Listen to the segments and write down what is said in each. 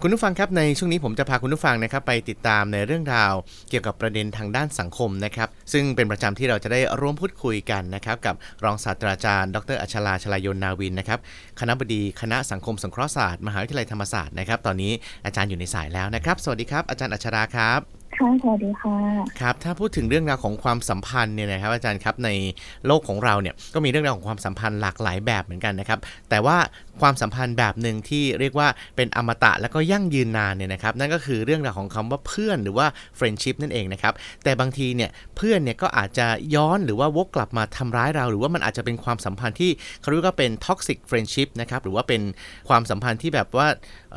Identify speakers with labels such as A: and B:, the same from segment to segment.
A: คุณผู้ฟังครับในช่วงนี้ผมจะพาคุณผู้ฟังนะครับไปติดตามในเรื่องราวเกี่ยวกับประเด็นทางด้านสังคมนะครับซึ่งเป็นประจำที่เราจะได้ร่วมพูดคุยกันนะครับกับรองศาสตราจารย์ ดรอัชลาชลายนนาวินนะครับคณะบดีคณะสังคมสงเคราะห์ศาสตร์มหาวิทยาลัยธรรมศาสตร์นะครับตอนนี้อาจารย์อยู่ในสายแล้วนะครับ สวัสดีครับอาจารย์อัชราครับ
B: ค่ะสวัสดีค่ะ
A: ครับ ถ้าพูดถึงเรื่องราวของความสัมพันธ์เนี่ยนะครับ อาจารย์ครับในโลกของเราเนี่ยก็มีเรื่องราวของความสัมพันธ์หลากหลายแบบเหมือนกันนะครับ แต่ว่าความสัมพันธ์แบบหนึ่งที่เรียกว่าเป็นอมตะแล้วก็ยั่งยืนนานเนี่ยนะครับ นั่นก็คือเรื่องราวของคำว่าเพื่อนหรือว่า friendship นั่นเองนะครับ แต่บางทีเนี่ยเพื่อนเนี่ยก็อาจจะย้อนหรือว่าวกกลับมาทำร้ายเรา หรือว่ามันอาจจะเป็นความสัมพันธ์ที่เขาเรียกว่าเป็น toxic friendship นะครับหรือว่าเป็นความสัมพันธ์ที่แบบว่า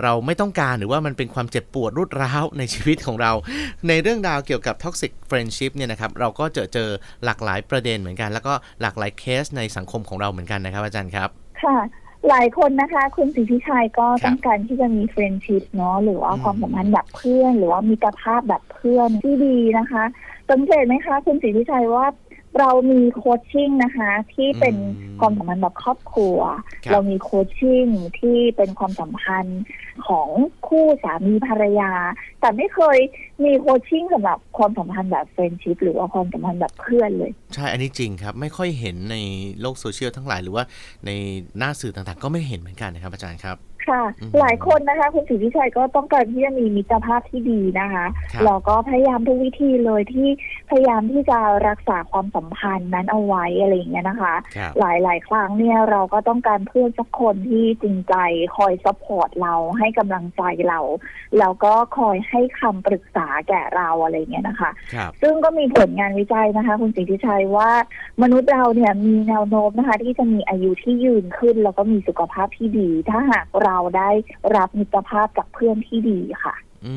A: เราไม่ต้องการหรือว่ามันเป็นความเจ็บปวดรุดร้าวในชีวิตของเรา ในเรื่องราวเกี่ยวกับ toxic friendship เนี่ยนะครับเราก็เจอเจอหลากหลายประเด็นเหมือนกัน แล้วก็หลากหลายเคสในสังคมของเราเหมือนกันนะครับอาจารย์ครับ
B: ค่ะหลายคนนะคะ คุณสิทธิชัยก็ต้องการที่จะมีเฟรนชิพเนาะหรือว่าความสัมพันธ์แบบเพื่อน หรือว่ามีตรภาพแบบเพื่อนที่ดีนะคะสังเกตไหมคะ คุณสิทธิชัยว่า เรามีโคชชิ่งนะคะ ที่เป็น
A: อืม
B: ความสัมพันธ์แบบครอบครัว
A: ครับ
B: เรามีโคชชิ่งที่เป็นความสัมพันธ์ของคู่สามีภรรยา แต่ไม่เคยมีโคชชิ่งสำหรับความสัมพันธ์แบบเฟรนชิพหรือว่าความสัมพันธ์แบบเพื่อนเลย
A: ใช่ อันนี้จริงครับ ไม่ค่อยเห็นในโลกโซเชียลทั้งหลายหรือว่าในหน้าสื่อต่างๆ ก็ไม่เห็นเหมือนกันนะครับอาจารย์ครับ
B: ค่ะ
A: อืม
B: หลายคนนะคะคุณสิทธิชัยก็ต้องการที่จะมีมิตรภาพที่ดีนะคะ
A: ครับ
B: เราก็พยายามทุกวิธีเลยที่พยายามที่จะรักษาความสัมพันธ์นั้นเอาไว้อะไรอย่างเงี้ยนะคะ
A: ครับ
B: หลายหลายๆครั้งเนี่ยเราก็ต้องการเพื่อนสักคนที่จริงใจคอยซัพพอร์ตเราให้กำลังใจเรา แล้วก็คอยให้คำปรึกษาแก่เราอะไรอย่างเงี้ยนะคะ
A: ครับ
B: ซึ่งก็มีผลงานวิจัยนะคะ คุณสิทธิชัยว่ามนุษย์เราเนี่ยมีแนวโน้มนะคะ ที่จะมีอายุที่ยืนขึ้น แล้วก็มีสุขภาพที่ดี ถ้าหากเราได้รับมิตรภาพจากเพื่อนที่ดีค่ะ
A: อื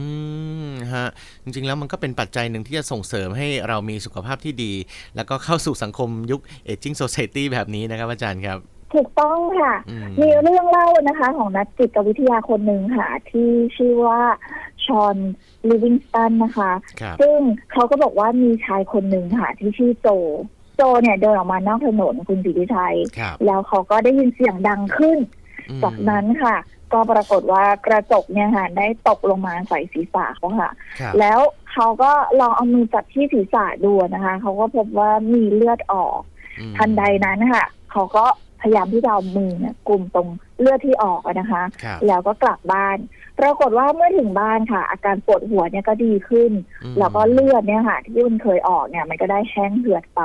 A: มฮะจริงๆแล้วมันก็เป็นปัจจัยหนึ่งที่จะส่งเสริมให้เรามีสุขภาพที่ดี แล้วก็เข้าสู่สังคมยุค aging society แบบนี้นะครับอาจารย์ครับ
B: ถูกต้องค่ะ
A: อืม
B: มีเรื่องเล่านะคะ ของนักจิตวิทยาคนหนึ่งค่ะ ที่ชื่อว่าชอนลิวิงสตันนะคะ
A: ครับ
B: ซึ่งเขาก็บอกว่ามีชายคนหนึ่งค่ะ ที่ชื่อโจ โจเนี่ยเดินออกมานอกถนนคุณสิทธิชัย
A: ครับ
B: แล้วเขาก็ได้ยินเสียงดังขึ้น
A: อืม
B: จากนั้นค่ะ ก็ปรากฏว่ากระจกเนี่ยค่ะได้ตกลงมาใส่ศีรษะเขาค่ะ
A: ครับ
B: แล้วเขาก็ลองเอามือจับที่ศีรษะดูนะคะ เขาก็พบว่ามีเลือดออก
A: อืม
B: ทันใดนั้นค่ะ เขาก็ พยายามที่จะเอามือเนี่ยกลุ่มตรงเลือดที่ออกอะนะคะ
A: ครับ
B: แล้วก็กลับบ้าน ปรากฏว่าเมื่อถึงบ้านค่ะ อาการปวดหัวเนี่ยก็ดีขึ้น
A: อืม
B: แล้วก็เลือดเนี่ยค่ะ ที่มันเคยออกเนี่ย มันก็ได้แห้งเหือดไป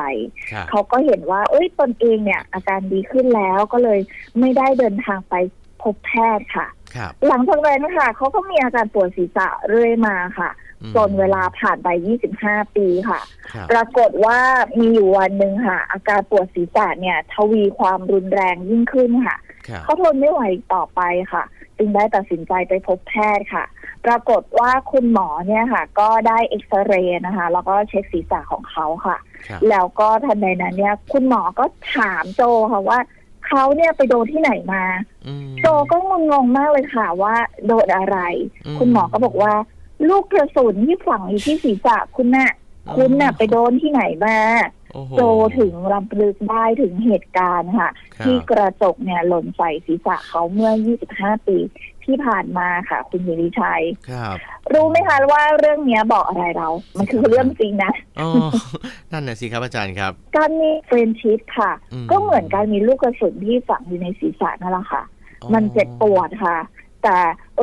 A: ครับ
B: เขาก็เห็นว่า เอ้ยตนเองเนี่ย อาการดีขึ้นแล้วก็เลยไม่ได้เดินทางไปพบแพทย์ค่ะ
A: ครับ
B: หลังจากนั้นค่ะเขาก็มีอาการปวดศีรษะเรื่อยมาค่ะ
A: อืม
B: จนเวลาผ่านไป 25 ปีค่ะ
A: ครับ
B: ปรากฏว่ามีอยู่วันหนึ่งค่ะ อาการปวดศีรษะเนี่ย ทวีความรุนแรงยิ่งขึ้นค่ะ
A: ครับ
B: เขาทนไม่ไหวอีกต่อไปค่ะ จึงได้ตัดสินใจไปพบแพทย์ค่ะ ปรากฏว่าคุณหมอเนี่ยค่ะ ก็ได้เอ็กซเรย์นะคะ แล้วก็เช็คศีรษะของเขาค่ะ
A: ครับ
B: แล้วก็ทันใดนั้นเนี่ย คุณหมอก็ถามโจค่ะว่าเขาเนี่ยไปโดนที่ไหนมา
A: อืม
B: โจก็งงๆมากเลยค่ะว่าโดนอะไร
A: อืม
B: คุณหมอก็บอกว่า ลูกกระสุนที่ฝังอยู่ที่ศีรษะคุณน่ะ คุณน่ะไปโดนที่ไหนมา
A: โอ้โห
B: โจถึงรำลึกได้ถึงเหตุการณ์ค่ะ
A: ครับ
B: ที่กระจกเนี่ยหล่นใส่ศีรษะเขาเมื่อ 25 ปีที่ผ่านมาค่ะ คุณยิริชัย
A: ครับ
B: รู้ไหมคะว่าเรื่องเนี้ยบอกอะไรเรา มันคือเรื่องจริงนะ
A: อ๋อ นั่นน่ะสิครับอาจารย์ครับ
B: การมีเฟรนชิพค่ะ
A: อืม
B: ก็เหมือนการมีลูกกระสุนที่ฝังอยู่ในศีรษะนั่นแหละค่ะ
A: อ๋อ
B: มันเจ็บปวดค่ะ แต่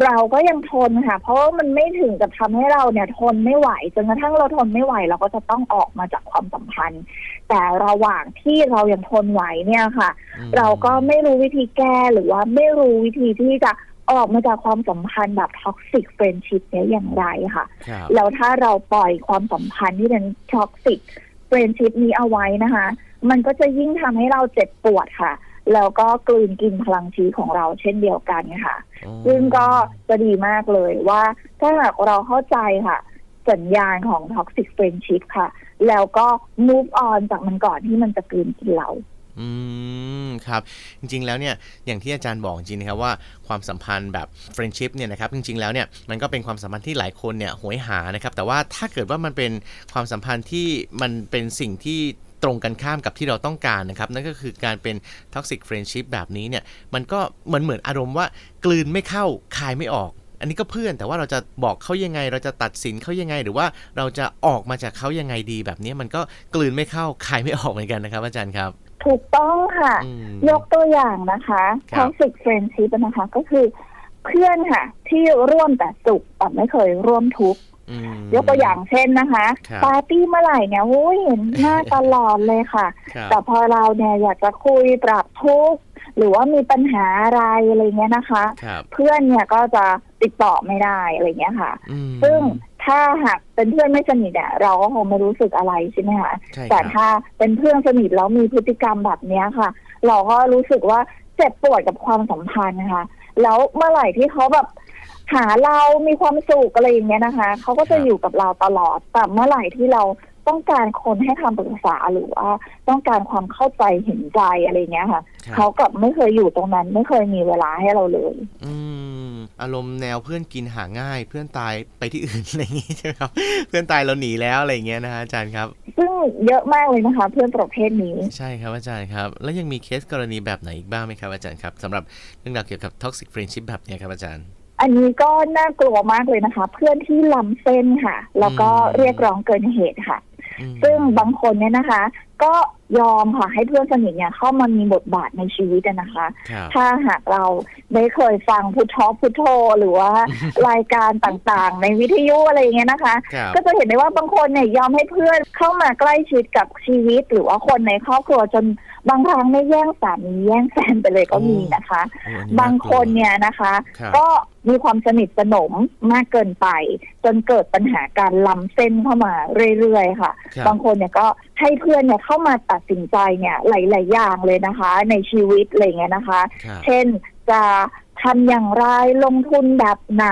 B: เราก็ยังทนค่ะ เพราะว่ามันไม่ถึงกับทำให้เราเนี่ยทนไม่ไหวจนกระทั่งเราทนไม่ไหว เราก็จะต้องออกมาจากความสัมพันธ์ แต่ระหว่างที่เรายังทนไหวเนี่ยค่ะ
A: อืม
B: เราก็ไม่รู้วิธีแก้หรือว่าไม่รู้วิธีที่จะออกมาจากความสัมพันธ์แบบท็อกซิกเฟรนชิพเนี่ยอย่างไรค่ะ
A: ครับ
B: แล้วถ้าเราปล่อยความสัมพันธ์ที่เป็นท็อกซิกเฟรนชิพนี้เอาไว้นะคะ มันก็จะยิ่งทำให้เราเจ็บปวดค่ะ แล้วก็กลืนกินพลังชีวิตของเราเช่นเดียวกันค่ะ
A: อ๋อ
B: ซึ่งก็จะดีมากเลยว่าถ้าหากเราเข้าใจค่ะ สัญญาณของ toxic friendship ค่ะ แล้วก็ move on จากมันก่อนที่มันจะกลืนกินเรา
A: อืมครับจริงๆแล้วเนี่ยอย่างที่อาจารย์บอกจริงๆนะครับว่าความสัมพันธ์แบบ friendship เนี่ยนะครับจริงๆแล้วเนี่ยมันก็เป็นความสัมพันธ์ที่หลายคนเนี่ยโหยหานะครับแต่ว่าถ้าเกิดว่ามันเป็นความสัมพันธ์ที่มันเป็นสิ่งที่ ตรงกันข้ามกับที่เราต้องการนะครับ นั่นก็คือการเป็น toxic friendship แบบนี้เนี่ย มันก็เหมือนเหมือนอารมณ์ว่ากลืนไม่เข้าคายไม่ออก อันนี้ก็เพื่อนแต่ว่าเราจะบอกเขายังไง เราจะตัดสินเขายังไง หรือว่าเราจะออกมาจากเขายังไงดีแบบนี้มันก็กลืนไม่เข้าคายไม่ออกเหมือนกันนะครับ อาจารย์ครับ
B: ถูกต้องค่ะ
A: อืม
B: ยกตัวอย่างนะคะ
A: ครับ
B: toxic friendship นะคะก็คือเพื่อนค่ะ ที่ร่วมแต่สุขแต่ไม่เคยร่วมทุกข์
A: อืม
B: ยกตัวอย่างเช่นนะคะ
A: ครับ
B: ปาร์ตี้เมื่อไหร่เนี่ยโอ้ยเห็นหน้าตลอดเลยค่ะ
A: ครับ
B: แต่พอเราเนี่ยอยากจะคุยปรับทุกข์หรือว่ามีปัญหาอะไรอะไรเงี้ยนะคะ
A: ครับ
B: เพื่อนเนี่ยก็จะติดต่อไม่ได้อะไรเงี้ยค่ะ
A: อืม
B: ซึ่งถ้าหากเป็นเพื่อนไม่สนิทเนี่ยเราก็คงไม่รู้สึกอะไรใช่ไหมคะ
A: ใช่ค
B: แต่
A: รับ
B: ถ้าเป็นเพื่อนสนิทแล้วมีพฤติกรรมแบบเนี้ยค่ะ เราก็รู้สึกว่าเจ็บปวดกับความสัมพันธ์นะคะแล้วเมื่อไหร่ที่เขาแบบ หาเรามีความสุขอะไรอย่างเงี้ยนะคะเขาก็จะอยู่กับเราตลอดแต่เมื่อไหร่ที่เราต้องการคนให้คำปรึกษาหรือว่าต้องการความเข้าใจเห็นใจอะไรเงี้ยค่ะ
A: ครับ
B: เขากลับไม่เคยอยู่ตรงนั้น ไม่เคยมีเวลาให้เราเลย
A: อืมอารมณ์แนวเพื่อนกินหาง่าย เพื่อนตายไปที่อื่น อะไรอย่างงี้ใช่ไหมครับ เพื่อนตายเราหนีแล้วอะไรอย่างเงี้ยนะฮะอาจารย์ครับ
B: ซึ่งเยอะมากเลยนะคะ เพื่อนประเภทนี้
A: ใช่ครับอาจารย์ครับ แล้วยังมีเคสกรณีแบบไหนอีกบ้างไหมครับอาจารย์ครับสำหรับเรื่องราวเกี่ยวกับ toxic friendship แบบเนี้ยครับอาจารย์
B: อันนี้ก็น่ากลัวมากเลยนะคะ เพื่อนที่ล้ำเส้นค่ะ แล้วก็
A: อืม
B: เรียกร้องเกินเหตุค่ะ
A: อืม
B: ซึ่งบางคนเนี่ยนะคะ ก็ยอมค่ะให้เพื่อนสนิทเนี่ยเข้ามามีบทบาทในชีวิตอะนะคะ
A: ครับ
B: ถ้าหากเราได้เคยฟังพุทโธพุทโธหรือว่า รายการต่างๆ ในวิทยุอะไรอย่างเงี้ยนะคะ
A: ครับ
B: ก็จะเห็นได้ว่าบางคนเนี่ยยอมให้เพื่อนเข้ามาใกล้ชิดกับชีวิต หรือว่าคนในครอบครัวจนบางครั้งไม่แย่งสามีแย่งแฟนไปเลยก็มีนะคะ
A: โอ้อันนี้
B: บาง
A: น่ก
B: ค
A: ลัวน
B: เนี่ยนะคะ
A: ครับ
B: ก็มีความสนิทสนมมากเกินไป จนเกิดปัญหาการล้ำเส้นเข้ามาเรื่อยๆ ค่ะ
A: ครับ
B: บางคนเนี่ยก็ ให้เพื่อนเนี่ยเข้ามาตัดสินใจเนี่ยหลาย ๆ อย่างเลยนะคะ ในชีวิตอะไรอย่างเงี้ยนะคะ
A: ครับ
B: เช่นจะทำอย่างไรลงทุนแบบไหน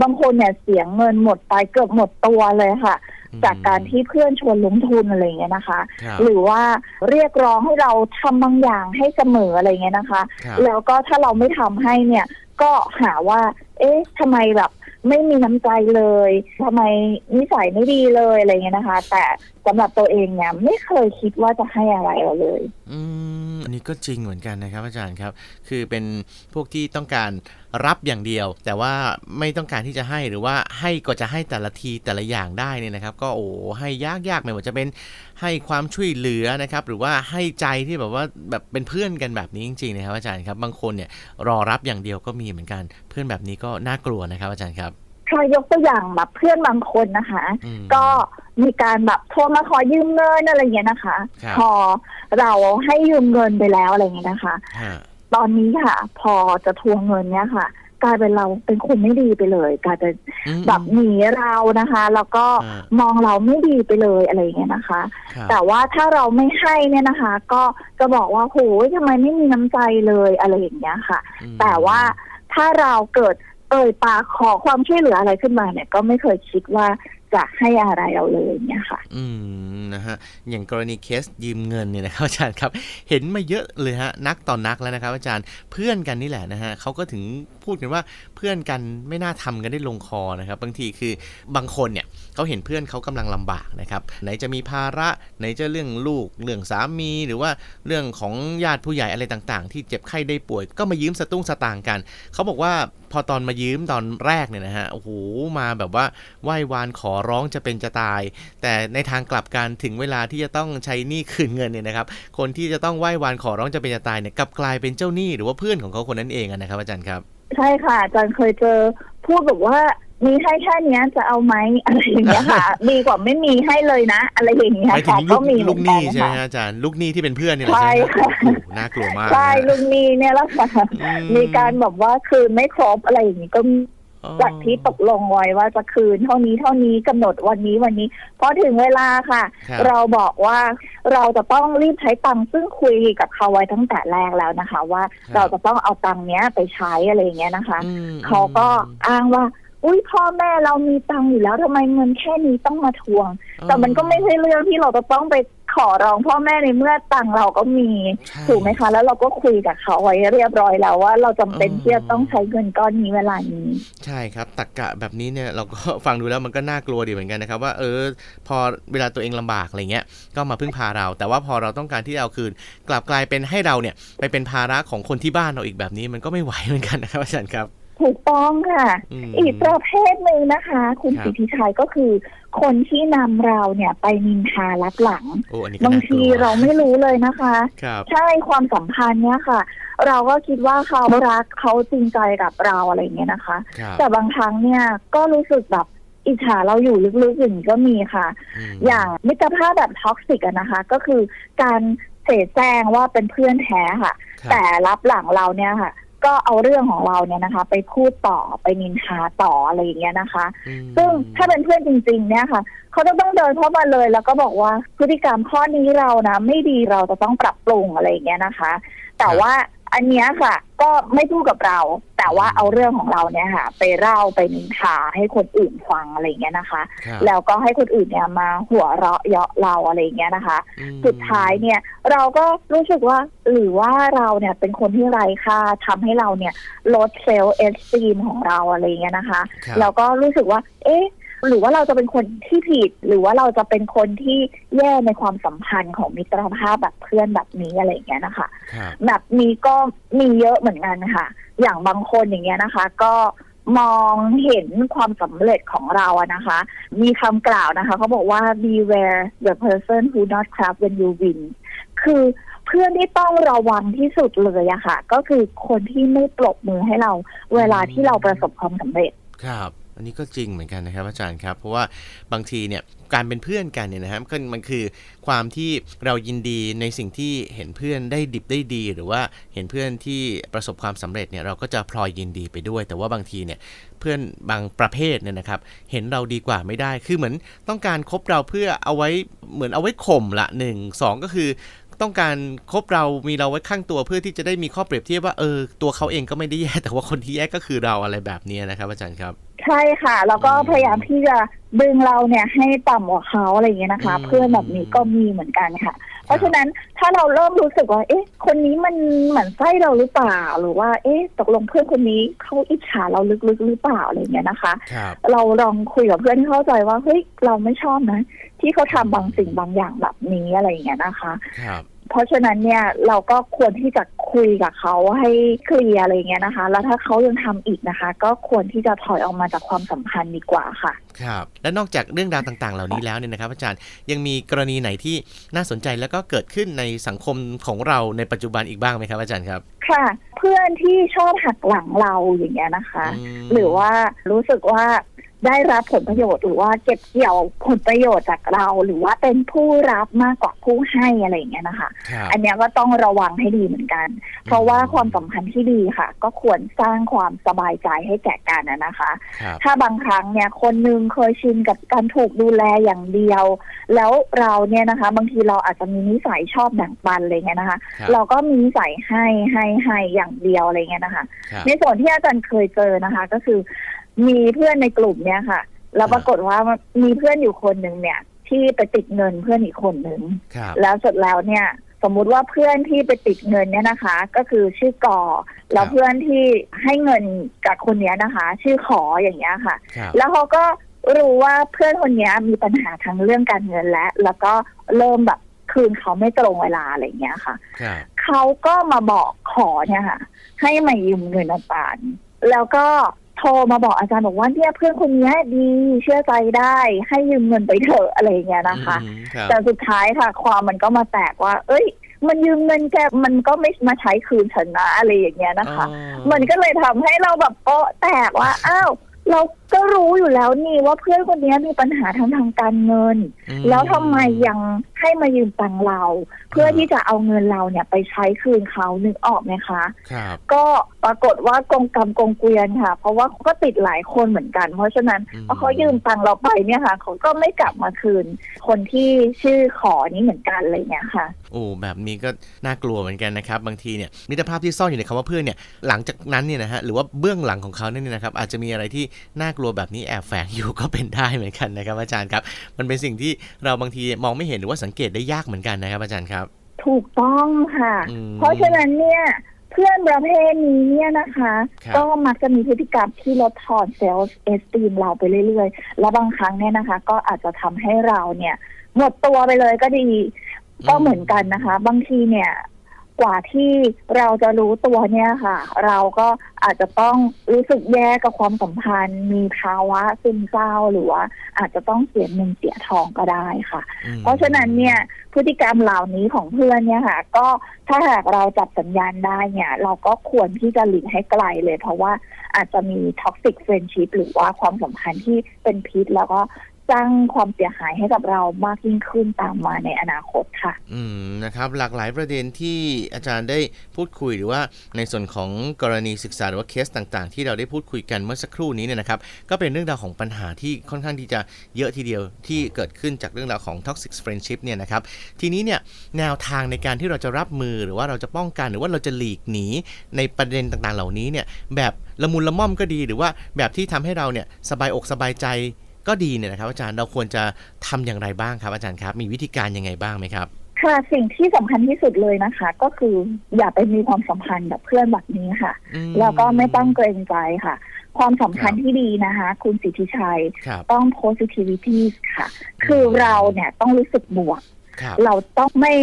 B: บางคนเนี่ยเสียเงินหมดไปเกือบหมดตัวเลยค่ะ จากการที่เพื่อนชวนลงทุนอะไรอย่างเงี้ยนะคะ
A: ครับ
B: หรือว่าเรียกร้องให้เราทำบางอย่างให้เสมออะไรเงี้ยนะคะ
A: ครับ
B: แล้วก็ถ้าเราไม่ทำให้เนี่ย ก็หาว่า เอ๊ะทำไมแบบไม่มีน้ำใจเลยทำไมนิสัยไม่ดีเลยอะไรเงี้ยนะคะ แต่ สำหรับตัวเองเนี่ยไม่เคยคิดว่าจะให้อะไรเราเลย
A: อืมอันนี้ก็จริงเหมือนกันนะครับ อาจารย์ครับ คือเป็นพวกที่ต้องการรับอย่างเดียว แต่ว่าไม่ต้องการที่จะให้หรือว่าให้ก็จะให้แต่ละทีแต่ละอย่างได้เนี่ยนะครับ ก็โอ้ให้ยากยากไม่ว่าจะเป็นให้ความช่วยเหลือนะครับ หรือว่าให้ใจที่แบบว่าแบบเป็นเพื่อนกันแบบนี้จริงๆนะครับ อาจารย์ครับ บางคนเนี่ยรอรับอย่างเดียวก็มีเหมือนกัน เพื่อนแบบนี้ก็น่ากลัวนะครับ อาจารย์ครับ
B: ค่ะยกตัวอย่างแบบเพื่อนบางคนนะคะ
A: อืม
B: ก็มีการแบบโทรมาขอยืมเงินอะไรเงี้ยนะคะ
A: ครับ
B: พอเราให้ยืมเงินไปแล้วอะไรเงี้ยนะคะ
A: ฮะ
B: ตอนนี้ค่ะ พอจะทวงเงินเนี้ยค่ะ กลายเป็นเราเป็นคนไม่ดีไปเลยกลายเป็น
A: อืม
B: แบบหนีเรานะคะ แล้วก็
A: อ่าม
B: องเราไม่ดีไปเลยอะไรอย่างเงี้ยนะคะ
A: ครับ
B: แต่ว่าถ้าเราไม่ให้เนี่ยนะคะ ก็จะบอกว่าโหยทำไมไม่มีน้ำใจเลยอะไรอย่างเงี้ยค่ะ
A: อืม
B: แต่ว่าถ้าเราเกิด เอ่ยปากขอความช่วยเหลืออะไรขึ้นมาเนี่ย ก็ไม่เคยคิดว่าจะให้อะไรเราเลยเนี่ยค่ะ
A: อืมนะฮะอย่างกรณีเคสยืมเงินเนี่ยนะครับอาจารย์ครับ เห็นมาเยอะเลยฮะนักต่อนนักแล้วนะครับ อาจารย์เพื่อนกันนี่แหละนะฮะเขาก็ถึงพูดกันว่าเพื่อนกันไม่น่าทำกันได้ลงคอนะครับ บางทีคือบางคนเนี่ยเขาเห็นเพื่อนเขากำลังลำบากนะครับ ไหนจะมีภาระไหนจะเรื่องลูกเรื่องสามีหรือว่าเรื่องของญาติผู้ใหญ่อะไรต่าง ๆ ที่เจ็บไข้ได้ป่วย ก็มายืมสตุ้งสตางค์กันเขาบอกว่า พอตอนมายืมตอนแรกเนี่ยนะฮะโอ้โหมาแบบว่าไหว้วานขอร้องจะเป็นจะตาย แต่ในทางกลับกันถึงเวลาที่จะต้องใช้หนี้คืนเงินเนี่ยนะครับ คนที่จะต้องไหว้วานขอร้องจะเป็นจะตายเนี่ยกลับกลายเป็นเจ้าหนี้หรือว่าเพื่อนของเขาคนนั้นเองนะครับอาจารย์ครับ
B: ใช่ค่ะอาจารย์เคยเจอพูดแบบว่า มีให้แค่เนี้ยจะเอาไหมอะไรอย่างเงี้ยค่ะ ดีกว่าไม่มีให้เลยนะ อะไรอย่างเงี้
A: ห
B: ย
A: มายถึ
B: ค่ะ
A: งลู
B: ก็
A: ก
B: มี
A: ลูกหนี้
B: เมือ
A: ใช่ไหม
B: ค่ะ
A: ฮะอาจารย์ลูกหนี้ที่เป็นเพื่อนนี่แหละ
B: ใช่
A: ใช่ไหม
B: ค่ะ
A: โอ้โหน่ากลัวมาก
B: ใช่
A: นะ
B: ลุงมีเนี่ยแหละค่ะ
A: อื
B: มีการแบบว่าคืนไม่ครบอะไรอย่างนี้ก็มี
A: อ๋อ
B: จากที่ตกลงไว้ว่าจะคืนเท่านี้เท่านี้กำหนดวันนี้วันนี้พอถึงเวลาค่ะ
A: ครับ
B: เราบอกว่าเราจะต้องรีบใช้ตังค์ซึ่งคุยกับเขาไว้ตั้งแต่แรกแล้วนะคะ ว่าเราจะต้องเอาตังค์เนี้ยไปใช้อะไรอย่างเงี้ยนะคะ
A: อืม
B: เขาก็อ้างว่า อุ้ยพ่อแม่เรามีตังค์อยู่แล้วทำไมเงินแค่นี้ต้องมาทวง แต่มันก็ไม่ใช่เรื่องที่เราจะต้องไปขอขอร้องพ่อแม่ในเมื่อตังค์เราก็มี
A: ใช่
B: ถูกไหมคะ แล้วเราก็คุยกับเขาไว้เรียบร้อยแล้วว่าเราจำเป็น
A: เออ
B: ที่จะต้องใช้เงินก้อนนี้เวลานี้
A: ใช่ครับตักกะแบบนี้เนี่ยเราก็ฟังดูแล้วมันก็น่ากลัวดีเหมือนกันนะครับว่าเออ พอเวลาตัวเองลำบากอะไรเงี้ยก็มาพึ่งพาเรา แต่ว่าพอเราต้องการที่จะเอาคืน กลับกลายเป็นให้เราเนี่ยไปเป็นภาระของคนที่บ้านเราอีกแบบนี้มันก็ไม่ไหวเหมือนกันนะครับอาจารย์ครับ
B: ถูกต้องค่ะ
A: อืม
B: อีกประเภทหนึ่งนะคะ คุณ
A: ครับ
B: สิทธิชัยก็คือ คนที่นำเราเนี่ยไปนินทารับหลัง
A: โอ้อันนี้ก็
B: บาง
A: น่าก
B: ที
A: ลัว
B: เราไม่รู้เลยนะคะ
A: ครับ
B: ใช่ความสัมพันธ์เนี่ยค่ะ เราก็คิดว่าเขารักเขาจริงใจกับเราอะไรอย่างเงี้ยนะคะ
A: ครับ
B: แต่บางครั้งเนี่ยก็รู้สึกแบบอิจฉาเราอยู่ลึกๆอย่างนี้ก็มีค่ะ
A: ม
B: อย่างมิตรภาพแบบท็อกซิกอะนะคะ ก็คือการเสแสร้งว่าเป็นเพื่อนแท้ค่ะ
A: ครับ
B: แต่รับหลังเราเนี่ยค่ะ ก็เอาเรื่องของเราเนี่ยนะคะ ไปพูดต่อไปนินทาต่ออะไรอย่างเงี้ยนะคะ
A: อืม
B: ซึ่งถ้าเป็นเพื่อนจริง ๆ เนี่ยค่ะ เขาจะต้องเดินเข้ามาเลย แล้วก็บอกว่าพฤติกรรมข้อนี้เรานะไม่ดีเราจะต้องปรับปรุงอะไรอย่างเงี้ยนะคะ แต่ว่า อันเนี้ยค่ะ ก็ไม่พูดกับเรา แต่ว่าเอาเรื่องของเราเนี่ยค่ะ ไปเล่าไปนินทาให้คนอื่นฟังอะไรอย่างเงี้ยนะคะ
A: ครับ
B: แล้วก็ให้คนอื่นเนี่ยมาหัวเราะเยาะเราอะไรอย่างเงี้ยนะคะ
A: อืม
B: สุดท้ายเนี่ยเราก็รู้สึกว่าหรือว่าเราเนี่ยเป็นคนที่ไร้ค่าทำให้เราเนี่ยลดเซลล์เอสตีมของเราอะไรอย่างเงี้ยนะคะ
A: ครับ
B: แล้วก็รู้สึกว่า เอ๊ะ หรือว่าเราจะเป็นคนที่ผิด หรือว่าเราจะเป็นคนที่แย่ในความสัมพันธ์ของมิตรภาพแบบเพื่อนแบบนี้อะไรอย่างเงี้ยนะคะ
A: ครับ
B: แบบนี้ก็มีเยอะเหมือนกันค่ะ อย่างบางคนอย่างเงี้ยนะคะ ก็มองเห็นความสำเร็จของเราอะนะคะ มีคำกล่าวนะคะเขาบอกว่า beware the person who not clap when you win คือเพื่อนที่ต้องระวังที่สุดเลยอะค่ะ ก็คือคนที่ไม่ปรบมือให้เรา เวลาที่เราประสบความสำเร็จ
A: ครับ อันนี้ก็จริงเหมือนกันนะครับอาจารย์ครับ เพราะว่าบางทีเนี่ยการเป็นเพื่อนกันเนี่ยนะครับก็มันคือความที่เรายินดีในสิ่งที่เห็นเพื่อนได้ดิบได้ดี หรือว่าเห็นเพื่อนที่ประสบความสำเร็จเนี่ยเราก็จะพลอยยินดีไปด้วย แต่ว่าบางทีเนี่ยเพื่อนบางประเภทเนี่ยนะครับเห็นเราดีกว่าไม่ได้ คือเหมือนต้องการคบเราเพื่อเอาไว้เหมือนเอาไว้ข่มละหนึ่งสองก็คือต้องการคบเรามีเราไว้ข้างตัวเพื่อที่จะได้มีข้อเปรียบเทียบว่าเออตัวเขาเองก็ไม่ได้แย่แต่ว่าคนที่แย่ก็คือเราอะไรแบบนี้นะครับอาจารย์ครับ
B: ใช่ค่ะ แล้วก็
A: อืม
B: พยายามที่จะดึงเราเนี่ยให้ต่ำกว่าเขาอะไรอย่างเงี้ยนะคะ
A: อืม
B: เพื่อนแบบนี้ก็มีเหมือนกันค่ะ เพราะฉะนั้นถ้าเราเริ่มรู้สึกว่า เอ๊ะ คนนี้มันเหมือนไส้เราหรือเปล่า หรือว่า เอ๊ะ ตกลงเพื่อนคนนี้เขาอิจฉาเราลึกๆหรือเปล่าอะไรอย่างเงี้ยนะคะ
A: ครับ
B: เราลองคุยกับเพื่อนที่เข้าใจว่าเฮ้ยเราไม่ชอบนะ ที่เขาทำบางสิ่งบางอย่างแบบนี้อะไรอย่างเงี้ยนะคะ
A: ครับ
B: เพราะฉะนั้นเนี่ยเราก็ควรที่จะคุยกับเขาให้เคลียร์อะไรอย่างเงี้ยนะคะ แล้วถ้าเขายังทำอีกนะคะ ก็ควรที่จะถอยออกมาจากความสัมพันธ์ดีกว่าค่ะ
A: ครับ และนอกจากเรื่องราวต่างๆ เหล่านี้แล้วเนี่ยนะครับ อาจารย์ยังมีกรณีไหนที่น่าสนใจแล้วก็เกิดขึ้นในสังคมของเราในปัจจุบันอีกบ้างไหมครับ อาจารย์ครับ
B: ค่ะ เพื่อนที่ชอบหักหลังเราอย่างเงี้ยนะคะ
A: ม
B: หรือว่ารู้สึกว่า ได้รับผลประโยชน์หรือว่าเก็บเกี่ยวผลประโยชน์จากเรา หรือว่าเป็นผู้รับมากกว่าผู้ให้อะไรอย่างเงี้ยนะคะ
A: ครับ
B: อันเนี้ยก็ต้องระวังให้ดีเหมือนกัน เพราะว่าความสัมพันธ์ที่ดีค่ะ ก็ควรสร้างความสบายใจให้แก่กันนะนะคะ
A: ครับ
B: ถ้าบางครั้งเนี่ยคนหนึงเคยชินกับการถูกดูแลอย่างเดียว แล้วเราเนี่ยนะคะ บางทีเราอาจจะมีนิสัยชอบแบ่งปันอะไรเงี้ยนะคะ
A: ครับ
B: เราก็มีนิสัยให้ให้ให้อย่างเดียวอะไรเงี้ยนะคะ
A: ครับ
B: ในส่วนที่อาจารย์เคยเจอนะคะ ก็คือ มีเพื่อนในกลุ่มเนี่ยค่ะ แล้วปรากฏว่ามีเพื่อนอยู่คนหนึ่งเนี่ย ที่ไปติดเงินเพื่อนอีกคนหนึ่ง
A: ครับ
B: แล้วเสร็จแล้วเนี่ย สมมุติว่าเพื่อนที่ไปติดเงินเนี่ยนะคะ ก็คือชื่อกอแล้วเพื่อนที่ให้เงินกับคนเนี้ยนะคะ ชื่อขออย่างเงี้ยค่ะ
A: ครับ
B: แล้วเขาก็รู้ว่าเพื่อนคนเนี้ยมีปัญหาทางเรื่องการเงินแล้วแล้วก็เริ่มแบบคืนเขาไม่ตรงเวลาอะไรอย่างเงี้ยค่ะ
A: ครับ
B: เขาก็มาบอกขอเนี่ยค่ะ ให้มายืมเงินอาจารย์แล้วก็ โทรมาบอกอาจารย์บอกว่าเนี่ยเพื่อนคนเนี้ยดีเชื่อใจได้ให้ยืมเงินไปเถอะอะไรอย่างเงี้ยนะคะ
A: อืมครับ
B: แต่สุดท้ายค่ะ ความมันก็มาแตกว่า เอ้ย มันยืมเงินแกมันก็ไม่มาใช้คืนฉันนะอะไรอย่างเงี้ยนะคะ
A: อ๋อ
B: มันก็เลยทำให้เราแบบโป๊ะแตกว่าอ้าวเราก็รู้อยู่แล้วนี่ว่าเพื่อนคนนี้มีปัญหาทางทางการเงิน
A: อืม
B: แล้วทำไมยังให้มายืมตังค์เราเพื่อที่จะเอาเงินเราเนี่ยไปใช้คืนเขานึกออกไหมคะ
A: ครับ
B: ก็ปรากฏว่ากงกรรมกงเกวียนค่ะ เพราะว่าเขาก็ติดหลายคนเหมือนกัน เพราะฉะนั้น
A: อืม
B: พอเขายืมตังค์เราไปเนี่ยค่ะเขาก็ไม่กลับมาคืน คนที่ชื่อขอนี้เหมือนกันอะไรเงี้ยค่ะ
A: โอ้แบบนี้ก็น่ากลัวเหมือนกันนะครับ บางทีเนี่ยมิตรภาพที่ซ่อนอยู่ในคำว่าเพื่อนเนี่ยหลังจากนั้นเนี่ยนะฮะหรือว่าเบื้องหลังของเขาเนี่ยนะครับ อาจจะมีอะไรที่น่ากลัวแบบนี้แอบแฝงอยู่ก็เป็นได้เหมือนกันนะครับ อาจารย์ครับ มันเป็นสิ่งที่เราบางทีมองไม่เห็นหรือว่าสังสังเกตได้ยากเหมือนกันนะครับ อาจารย์ครับ
B: ถูกต้องค่ะ
A: อืม
B: เพราะฉะนั้นเนี่ย เพื่อนประเภทนี้เนี่ยนะคะ
A: ครับ
B: ก็มักจะมีพฤติกรรมที่ลดทอนเซลล์เอสตีมเราไปเรื่อยๆ แล้วบางครั้งเนี่ยนะคะ ก็อาจจะทำให้เราเนี่ย หมดตัวไปเลยก็ดี ก็เหมือนกันนะคะ บางทีเนี่ย กว่าที่เราจะรู้ตัวเนี่ยค่ะ เราก็อาจจะต้องรู้สึกแย่กับความสัมพันธ์ มีภาวะซึมเศร้าหรือว่า อาจจะต้องเสียเงินเสียทองก็ได้ค่ะ
A: อืม
B: เพราะฉะนั้นเนี่ยพฤติกรรมเหล่านี้ของเพื่อนเนี่ยค่ะ ก็ถ้าหากเราจับสัญญาณได้เนี่ย เราก็ควรที่จะหลีกให้ไกลเลย เพราะว่าอาจจะมีท็อกซิกเฟรนชิพหรือว่าความสัมพันธ์ที่เป็นพิษแล้วก็ สร้างความเสียหายให้กับเรามากยิ่งขึ้นตามมาในอนาคตค่ะ
A: อืมนะครับหลากหลายประเด็นที่อาจารย์ได้พูดคุยหรือว่าในส่วนของกรณีศึกษาหรือว่าเคสต่างๆ ที่เราได้พูดคุยกันเมื่อสักครู่นี้เนี่ยนะครับ ก็เป็นเรื่องราวของปัญหาที่ค่อนข้างที่จะเยอะทีเดียวที่เกิดขึ้นจากเรื่องราวของ toxic friendship เนี่ยนะครับ ทีนี้เนี่ยแนวทางในการที่เราจะรับมือหรือว่าเราจะป้องกันหรือว่าเราจะหลีกหนีในประเด็นต่างๆ เหล่านี้เนี่ยแบบละมุนละม่อมก็ดีหรือว่าแบบที่ทำให้เราเนี่ยสบายอกสบายใจ ก็ดีเนี่ยนะครับ อาจารย์เราควรจะทำอย่างไรบ้างครับ อาจารย์ครับ มีวิธีการยังไงบ้างไหมครับ
B: ค่ะสิ่งที่สำคัญที่สุดเลยนะคะ ก็คืออย่าไปมีความสัมพันธ์กับเพื่อนแบบนี้ค่ะ
A: อืม
B: แล้วก็ไม่ต้องเกรงใจค่ะ ความสัมพัน
A: ครั
B: ธ์
A: บ
B: ที่ดีนะคะ คุณสิทธิชัย
A: ครับ
B: ต้อง positivity ค่ะ คือเราเนี่ยต้องรู้สึกบวก
A: ครับ
B: เราต้องไม่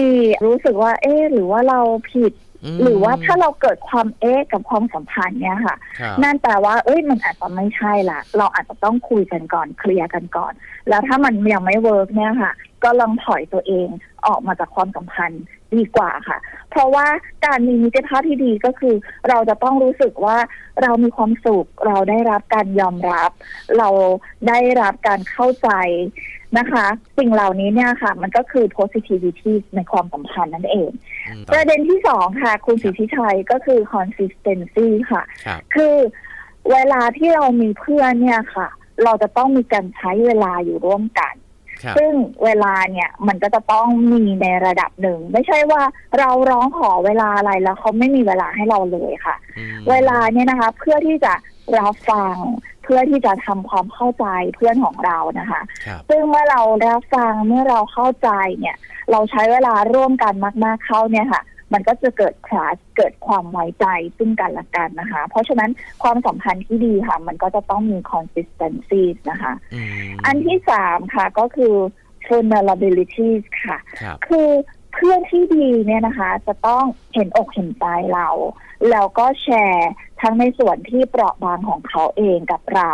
B: รู้สึกว่า เอ๊ะหรือว่าเราผิด
A: ม
B: หรือว่าถ้าเราเกิดความเอ๊ะกับความสัมพันธ์เนี่ยค่ะ
A: ครับ
B: นั่นแปลว่า เอ้ยมันอาจจะไม่ใช่ละเราอาจจะต้องคุยกันก่อนเคลียร์กันก่อน แล้วถ้ามันยังไม่เวิร์กเนี่ยค่ะ ก็ลองถอยตัวเองออกมาจากความสัมพันธ์ดีกว่าค่ะ เพราะว่าการมีมิตรภาพที่ดีก็คือ เราจะต้องรู้สึกว่าเรามีความสุข เราได้รับการยอมรับ เราได้รับการเข้าใจ นะคะ สิ่งเหล่านี้เนี่ยค่ะ มันก็คือ positivity ในความสัมพันธ์นั่นเอง
A: อืม
B: ประเด็นที่สองค่ะ คุณสิทธิชัยก็คือ consistency ค่ะ
A: ครับ
B: คือเวลาที่เรามีเพื่อนเนี่ยค่ะ เราจะต้องมีการใช้เวลาอยู่ร่วมกัน
A: ครับ
B: ซึ่งเวลาเนี่ยมันก็จะต้องมีในระดับหนึ่ง ไม่ใช่ว่าเราร้องขอเวลาอะไรแล้วเขาไม่มีเวลาให้เราเลยค่ะ
A: อืม
B: เวลาเนี่ยนะคะ เพื่อที่จะ รับฟังเพื่อที่จะทำความเข้าใจเพื่อนของเรานะคะ
A: ครับ
B: ซึ่งเมื่อเรารับฟังเมื่อเราเข้าใจเนี่ย เราใช้เวลาร่วมกันมากๆเข้าเนี่ยค่ะ มันก็จะเกิดคลาสเกิดความไว้ใจซึ่งกันและกันนะคะ เพราะฉะนั้นความสัมพันธ์ที่ดีค่ะ มันก็จะต้องมี consistency นะคะ
A: อืม
B: อันที่สามค่ะก็คือ vulnerability ค่ะ
A: ครับ
B: คือเพื่อนที่ดีเนี่ยนะคะ จะต้องเห็นอกเห็นใจเรา แล้วก็แชร์ ทั้งในส่วนที่เปราะบางของเขาเองกับเรา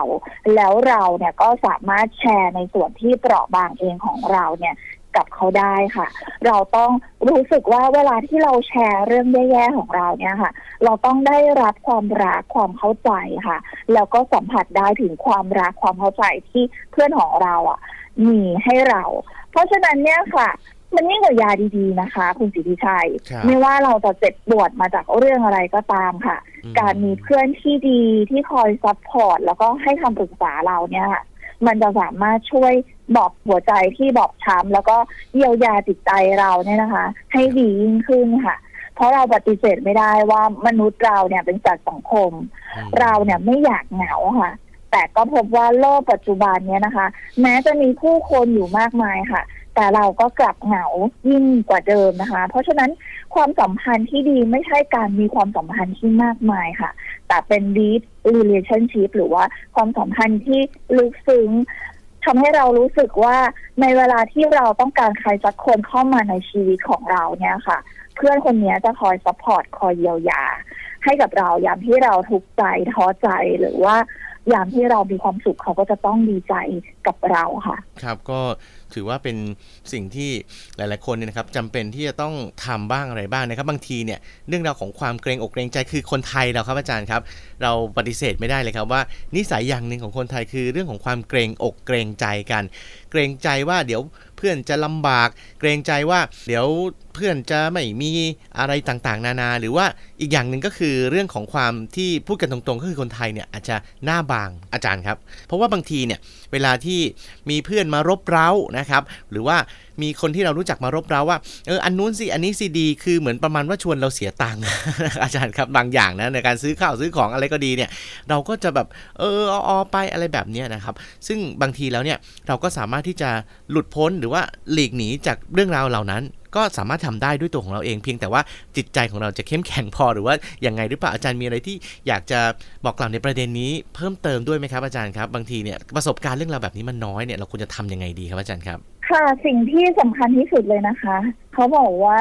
B: แล้วเราเนี่ยก็สามารถแชร์ในส่วนที่เปราะบางเองของเราเนี่ยกับเขาได้ค่ะ เราต้องรู้สึกว่าเวลาที่เราแชร์เรื่องแย่ๆของเราเนี่ยค่ะ เราต้องได้รับความรักความเข้าใจค่ะ แล้วก็สัมผัสได้ถึงความรักความเข้าใจที่เพื่อนของเราอะมีให้เรา เพราะฉะนั้นเนี่ยค่ะ มันยิ่งกว่ายาดีๆนะคะ คุณสิทธิชัย
A: ครับ
B: ไม่ว่าเราจะเจ็บปวดมาจากเรื่องอะไรก็ตามค่ะ
A: อื
B: การมีเพื่อนที่ดีที่คอยซัพพอร์ตแล้วก็ให้คำปรึกษาเราเนี่ยค่ะมันจะสามารถช่วยบอกหัวใจที่บอบช้ำแล้วก็เยียวยาจิตใจเราเนี่ยนะคะ ให้ดียิ่งขึ้นค่ะ เพราะเราปฏิเสธไม่ได้ว่ามนุษย์เราเนี่ยเป็นสัตว์สังคม
A: อืม
B: เราเนี่ยไม่อยากเหงาค่ะ แต่ก็พบว่าโลกปัจจุบันเนี่ยนะคะ แม้จะมีผู้คนอยู่มากมายค่ะ แต่เราก็กลับเหงายิ่งกว่าเดิมนะคะ เพราะฉะนั้นความสัมพันธ์ที่ดีไม่ใช่การมีความสัมพันธ์ที่มากมายค่ะ แต่เป็น deep relationship หรือว่าความสัมพันธ์ที่ลึกซึ้งทำให้เรารู้สึกว่าในเวลาที่เราต้องการใครสักคนเข้ามาในชีวิตของเราเนี่ยค่ะ เพื่อนคนนี้จะคอยซัพพอร์ตคอยเยียวยา ให้กับเรายามที่เราทุกข์ใจท้อใจหรือว่ายามที่เรามีความสุขเขาก็จะต้องดีใจกับเราค่ะ
A: ครับก็ถือว่าเป็นสิ่งที่หลาย ๆ คนเนี่ยนะครับจำเป็นที่จะต้องทำบ้างอะไรบ้างนะครับ บางทีเนี่ยเรื่องราวของความเกรงอกเกรงใจคือคนไทยเราครับอาจารย์ครับ เราปฏิเสธไม่ได้เลยครับว่านิสัยอย่างหนึ่งของคนไทยคือเรื่องของความเกรงอกเกรงใจกัน เกรงใจว่าเดี๋ยวเพื่อนจะลำบาก เกรงใจว่าเดี๋ยวเพื่อนจะไม่มีอะไรต่างๆ นานา หรือว่าอีกอย่างหนึ่งก็คือเรื่องของความที่พูดกันตรงๆ ก็คือคนไทยเนี่ยอาจจะหน้าบางอาจารย์ครับ เพราะว่าบางทีเนี่ยเวลาที่มีเพื่อนมารบเร้านะครับหรือว่ามีคนที่เรารู้จักมารบเร้าว่าเอออันนู้นสิอันนี้สิดี คือเหมือนประมาณว่าชวนเราเสียตังค์ อาจารย์ครับบางอย่างนะในการซื้อข้าวซื้อของอะไรก็ดีเนี่ยเราก็จะแบบเออออไปอะไรแบบนี้นะครับ ซึ่งบางทีแล้วเนี่ยเราก็สามารถที่จะหลุดพ้นหรือว่าหลีกหนีจากเรื่องราวเหล่านั้น ก็สามารถทำได้ด้วยตัวของเราเองเพียงแต่ว่าจิตใจของเราจะเข้มแข็งพอหรือว่าอย่างไงหรือเปล่าอาจารย์มีอะไรที่อยากจะบอกกล่าวในประเด็นนี้เพิ่มเติมด้วยไหมครับอาจารย์ครับ บางทีเนี่ยประสบการณ์เรื่องราวแบบนี้มันน้อยเนี่ยเราควรจะทำยังไงดีครับอาจารย์ครับ
B: ค่ะสิ่งที่สำคัญที่สุดเลยนะคะ เขาบอกว่า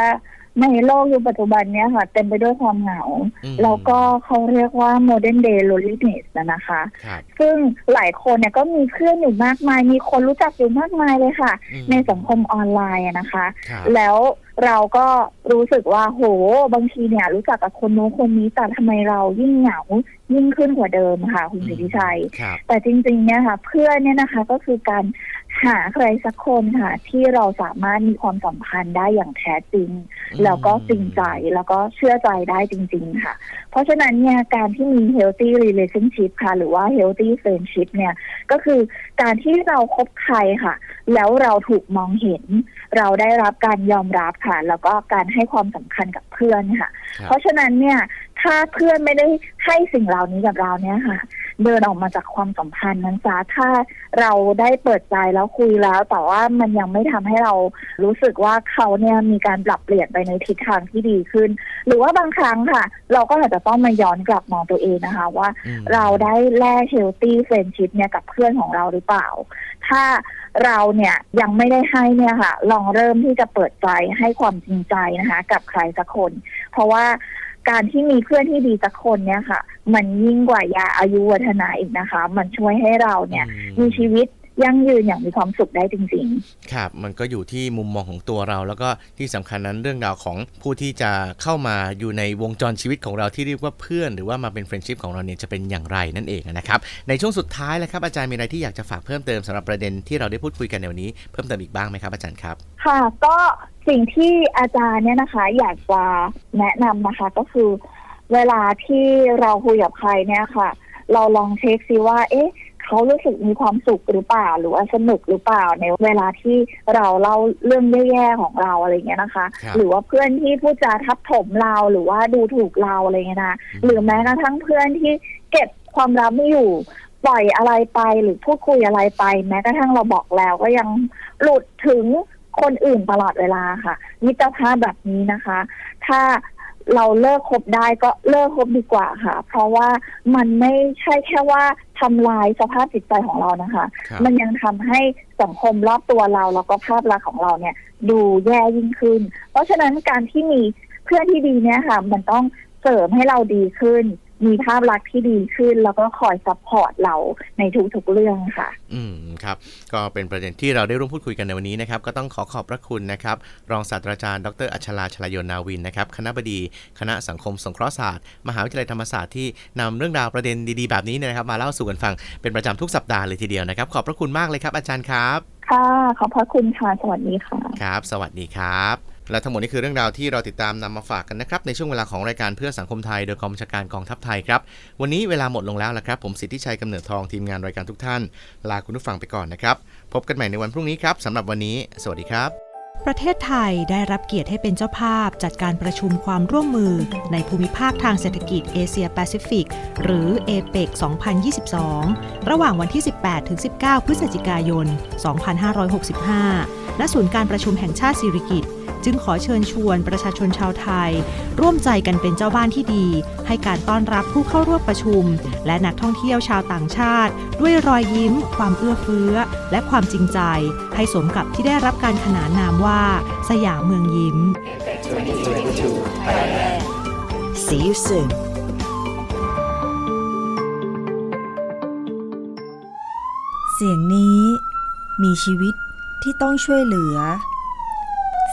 B: ในโลกยุคปัจจุบันเนี้ยค่ะ เต็มไปด้วยความเหงา
A: อืม
B: แล้วก็เขาเรียกว่า modern day loneliness นะนะคะ
A: ครับ
B: ซึ่งหลายคนเนี่ยก็มีเพื่อนอยู่มากมาย มีคนรู้จักอยู่มากมายเลยค่ะ
A: อืม
B: ในสังคมออนไลน์อะนะคะ
A: ครับ
B: แล้วเราก็รู้สึกว่าโหบางทีเนี่ย รู้จักกับคนโน้นคนนี้แต่ทำไมเรายิ่งเหงายิ่งขึ้นกว่าเดิมค่ะ คุณสิทธิชัย
A: ครับ
B: แต่จริงๆเนี่ยค่ะ เพื่อนเนี่ยนะคะ ก็คือการหาใครสักคนค่ะ ที่เราสามารถมีความสัมพันธ์ได้อย่างแท้จริง แล้วก็จริงใจแล้วก็เชื่อใจได้จริง ๆ ค่ะ เพราะฉะนั้นเนี่ยการที่มี healthy relationship ค่ะ หรือว่า healthy friendship เนี่ยก็คือการที่เราคบใครค่ะ แล้วเราถูกมองเห็น เราได้รับการยอมรับค่ะ แล้วก็การให้ความสำคัญกับเพื่อนค่ะ
A: ครับ
B: เพราะฉะนั้นเนี่ยถ้าเพื่อนไม่ได้ให้สิ่งเหล่านี้กับเราเนี่ยค่ะ เดินออกมาจากความสัมพันธ์นั้นจ้าถ้าเราได้เปิดใจแล้วคุยแล้ว แต่ว่ามันยังไม่ทำให้เรารู้สึกว่าเขาเนี่ยมีการปรับเปลี่ยนไปในทิศทางที่ดีขึ้น หรือว่าบางครั้งค่ะ เราก็อาจจะต้องมาย้อนกลับมองตัวเองนะคะ ว่า
A: อืม
B: เราได้แลกเฮลตี้เฟรนชิพเนี่ยกับเพื่อนของเราหรือเปล่า ถ้า เราเนี่ยยังไม่ได้ให้เนี่ยค่ะ ลองเริ่มที่จะเปิดใจให้ความจริงใจนะคะ กับใครสักคน เพราะว่าการที่มีเพื่อนที่ดีสักคนเนี่ยค่ะ มันยิ่งกว่ายาอายุวัฒนาอีกนะคะ มันช่วยให้เราเนี่ย
A: อืม
B: มีชีวิต ยั่งยืนอย่างมีความสุขได้จริงๆ
A: ครับ มันก็อยู่ที่มุมมองของตัวเรา แล้วก็ที่สำคัญนั้นเรื่องราวของผู้ที่จะเข้ามาอยู่ในวงจรชีวิตของเราที่เรียกว่าเพื่อน หรือว่ามาเป็นเฟรนชิพของเราเนี่ยจะเป็นอย่างไรนั่นเองนะครับ ในช่วงสุดท้ายแล้วครับอาจารย์มีอะไรที่อยากจะฝากเพิ่มเติมสำหรับประเด็นที่เราได้พูดคุยกันในวันนี้เพิ่มเติมอีกบ้างไหมครับอาจารย์ครับ
B: ค่ะก็สิ่งที่อาจารย์เนี่ยนะคะ อยากจะแนะนำนะคะก็คือ เวลาที่เราคุยกับใครเนี่ยค่ะ เราลองเช็คซิว่า เอ๊ะ เขารู้สึกมีความสุขหรือเปล่า หรือว่าสนุกหรือเปล่าในเวลาที่เราเล่าเรื่องแย่ๆของเราอะไรเงี้ยนะคะ
A: ครับ
B: หรือว่าเพื่อนที่พูดจาทับถมเราหรือว่าดูถูกเราอะไรเงี้ยนะ
A: อืม
B: หรือแม้กระทั่งเพื่อนที่เก็บความลับไม่อยู่ปล่อยอะไรไปหรือพูดคุยอะไรไป แม้กระทั่งเราบอกแล้วก็ยังหลุดถึงคนอื่นตลอดเวลาค่ะมิตรภาพแบบนี้นะคะ ถ้าเราเลิกคบได้ก็เลิกคบดีกว่าค่ะ เพราะว่ามันไม่ใช่แค่ว่า ทำลายสภาพจิตใจของเรานะคะ
A: ครับ
B: มันยังทำให้สังคมรอบตัวเราแล้วก็ภาพลักษณ์ของเราเนี่ย ดูแย่ยิ่งขึ้น เพราะฉะนั้นการที่มีเพื่อนที่ดีเนี่ยค่ะ มันต้องเสริมให้เราดีขึ้น มีภาพลักษณ์ที่ดีขึ้น แล้วก็คอยซัพพอร์ตเราในทุกๆเรื่องค่ะ
A: อืมครับ ก็เป็นประเด็นที่เราได้ร่วมพูดคุยกันในวันนี้นะครับ ก็ต้องขอขอบพระคุณนะครับ รองศาสตราจารย์ ดรอัชราชลายนนาวินนะครับ คณะบดี คณะสังคมสงเคราะห์ศาสตร์ มหาวิทยาลัยธรรมศาสตร์ที่นำเรื่องราวประเด็นดีๆแบบนี้เนยนะครับ มาเล่าสู่กันฟังเป็นประจำทุกสัปดาห์เลยทีเดียวนะครับ ขอบพระคุณมากเลยครับ อาจารย์ครับ
B: ค่ะ ขอบพระคุณค่ะ สวัสดีค่ะ
A: ครับ สวัสดีครับ และทั้งหมดนี้คือเรื่องราวที่เราติดตามนำมาฝากกันนะครับ ในช่วงเวลาของรายการเพื่อสังคมไทย โดยกองบัญชาการกองทัพไทยครับ วันนี้เวลาหมดลงแล้วละครับ ผมสิทธิชัยกำเนิดทองทีมงานรายการทุกท่าน ลาคุณผู้ฟังไปก่อนนะครับ พบกันใหม่ในวันพรุ่งนี้ครับสำหรับวันนี้ สวัสดีครับ
C: ประเทศไทยได้รับเกียรติให้เป็นเจ้าภาพ จัดการประชุมความร่วมมือ ในภูมิภาคทางเศรษฐกิจเอเชียแปซิฟิกหรือ APEC 2022 ระหว่างวันที่ 18-19 พฤศจิกายน 2565 ณ ศูนย์การประชุมแห่งชาติสิริกิติ์ จึงขอเชิญชวนประชาชนชาวไทย ร่วมใจกันเป็นเจ้าบ้านที่ดี ให้การต้อนรับผู้เข้าร่วมประชุม และนักท่องเที่ยวชาวต่างชาติ ด้วยรอยยิ้ม ความเอื้อเฟื้อ และความจริงใจ ให้สมกับที่ได้รับการขนานนามว่า สยามเมืองยิ้ม
D: See you soon.
E: เสียงนี้มีชีวิตที่ต้องช่วยเหลือ